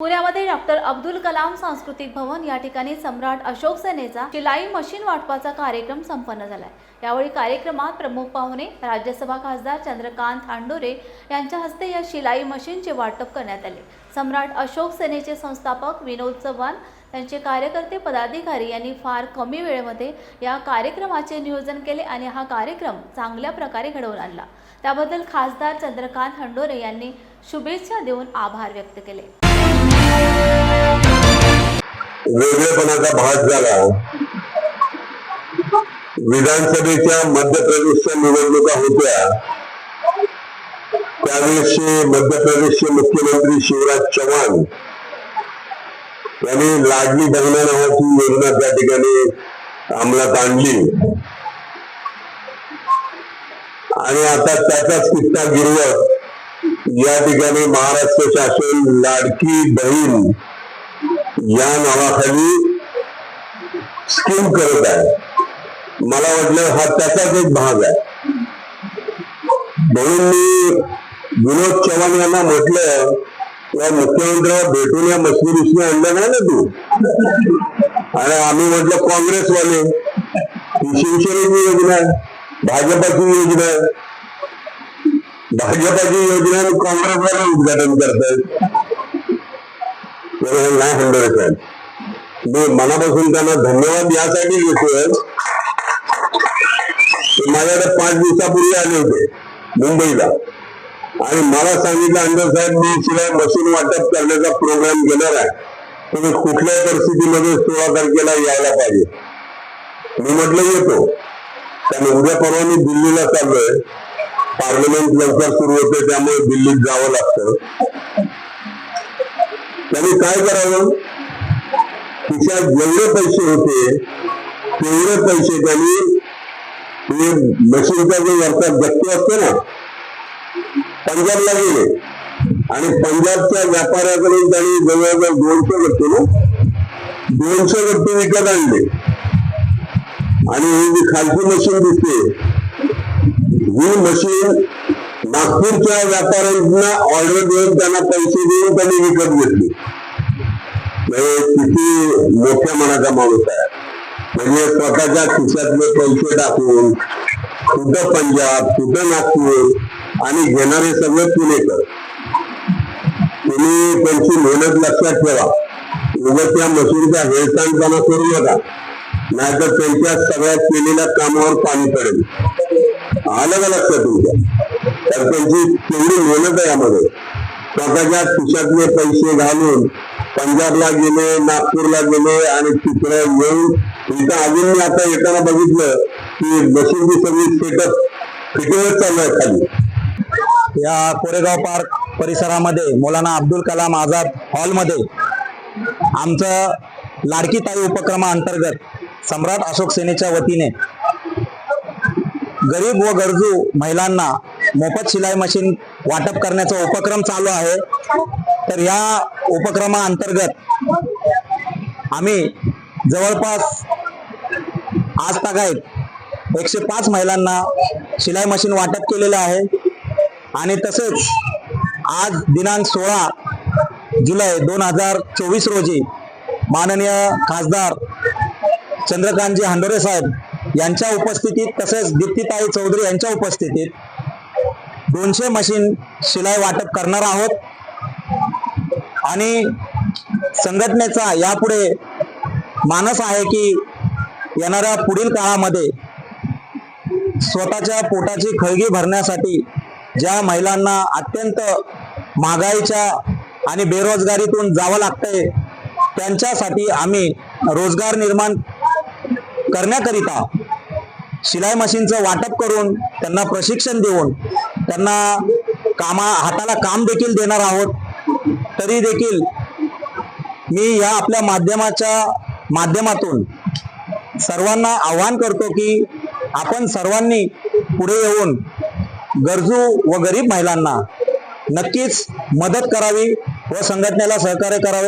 पुण्यामध्ये डॉक्टर अब्दुल कलाम सांस्कृतिक भवन या ठिकाणी सम्राट अशोक सेनेचा शिलाई मशीन वाटपाचा कार्यक्रम संपन्न झालाय. यावेळी कार्यक्रमात प्रमुख पाहुणे राज्यसभा खासदार चंद्रकांत हांडोरे यांच्या हस्ते या शिलाई मशीनचे वाटप करण्यात आले. सम्राट अशोक सेनेचे संस्थापक विनोद चव्हाण त्यांचे कार्यकर्ते पदाधिकारी यांनी फार कमी वेळेमध्ये या कार्यक्रमाचे नियोजन केले आणि हा कार्यक्रम चांगल्या प्रकारे घडवून आणला. त्याबद्दल खासदार चंद्रकांत हंडोरे यांनी शुभेच्छा देऊन आभार व्यक्त केले. वेगळेपणाचा भास झाला. विधानसभेच्या मध्य प्रदेशच्या निवडणुका होत्या. त्यावेळेस मध्य प्रदेशचे मुख्यमंत्री शिवराज चव्हाण यांनी लाडली बहिणा नावाची हो योजना त्या ठिकाणी अंमलात आणली. आणि आता त्याचाच किस्सा गिरवत या ठिकाणी महाराष्ट्र शासन लाडकी बहीण या नावाखाली स्कीम करत आहे. मला वाटलं हा त्याचाच एक भाग आहे. म्हणून मी विनोद चव्हाण यांना म्हटलं या मुख्यमंत्र्याला भेटून या मजकुरीसने आणलं नाही ना तू? आणि आम्ही म्हटलं काँग्रेसवाले ही शिवसेनेची योजना आहे भाजपाची योजना आहे. भाजपाची योजना आणि काँग्रेसवाले उद्घाटन करतायत. बरोबर नाही हंड्रेड मी मनापासून त्यांना धन्यवाद यासाठी घेतोय माझ्याकडे पाच दिवसापूर्वी आले होते मुंबईला. आणि मला सांगितलं अंडर साहेब मी शिवाय मशीन वाटप करण्याचा प्रोग्राम घेणार आहे. तुम्ही कुठल्याही परिस्थितीमध्ये सोळा तारखेला यायला पाहिजे. मी म्हटलं येतो. कारण उद्या परवा मी दिल्लीला चाललोय. पार्लमेंट लवकर सुरू होते त्यामुळे दिल्लीत जावं लागतं. त्यांनी काय करावं? खिशात जेवढे पैसे होते तेवढे पैसे त्यांनी हे मशीनचा जो वरचा गट्टू असतो ना पंजाबला गेले. आणि पंजाबच्या व्यापाऱ्याकडून त्यांनी जवळजवळ दोनशे गट्टू ना दोनशे गट्टू विकत आणले. आणि ही जी खालची मशीन दिसते ही मशीन नागपूरच्या व्यापाऱ्यांना ऑर्डर देऊन त्यांना पैसे देऊन त्यांनी विकत घेतली. म्हणजे किती मोठ्या मनाचा माणूस आहे. म्हणजे स्वतःच्या खिशातले पैसे टाकून कुठं पंजाब कुठं नागपूर आणि घेणारे सगळे पुणेकर. तुम्ही त्यांची मेहनत लक्षात ठेवा. उगत त्या मशीनचा हेळसांडपणा करू नका. नाहीतर त्यांच्या सगळ्या केलेल्या कामावर पाणी पडेल. आलं का लक्षात तुमच्या तर त्यांची तेवढी मेहनत आहे यामध्ये. स्वतःच्या खिशातले पैसे घालून पंजाबला गेले नागपूरला गेले आणि तिकडे येऊन इथं अजून मी आता येताना बघितलं की मशीनची सगळी सेटअप फिटिंगच चालू आहे खाली. या कोरेगाव पार्क परिसरामध्ये मौलाना अब्दुल कलाम आझाद हॉलमध्ये आमचं लाडकी ताई उपक्रमाअंतर्गत सम्राट अशोक सेनेच्या वतीने गरीब व गरजू महिलांना मोफत शिलाई मशीन वाटप करण्याचा उपक्रम चालू आहे. तर या उपक्रमाअंतर्गत आम्ही जवळपास आज तागायत एकशे पाच महिलांना शिलाई मशीन वाटप केलेलं आहे. आणि तसेच आज दिनांक सोळा जुलै दोन हजार चोवीस रोजी माननीय खासदार चंद्रकांतजी हांडोरे साहेब यांच्या उपस्थितीत तसेच दीप्तीताई चौधरी यांच्या उपस्थितीत दोनशे मशीन शिलाई वाटप करणार आहोत. आणि संघटनेचा यापुढे मानस आहे की येणाऱ्या पुढील काळामध्ये स्वतःच्या पोटाची खळगी भरण्यासाठी ज्या महिलांना अत्यंत महागाईच्या आणि बेरोजगारीतून जावं लागतंय त्यांच्यासाठी आम्ही रोजगार निर्माण करण्याकरिता शिलाई मशीनचं वाटप करून त्यांना प्रशिक्षण देऊन त्यांना कामा हाताला काम देखील देणार आहोत. तरी देखील मी या आपल्या माध्यमाच्या माध्यमातून सर्वांना आवाहन करतो की आपण सर्वांनी पुढे येऊन गरजू व गरीब महिलांना नक्कीच मदत करावी व संघटनेला सहकार्य करावे.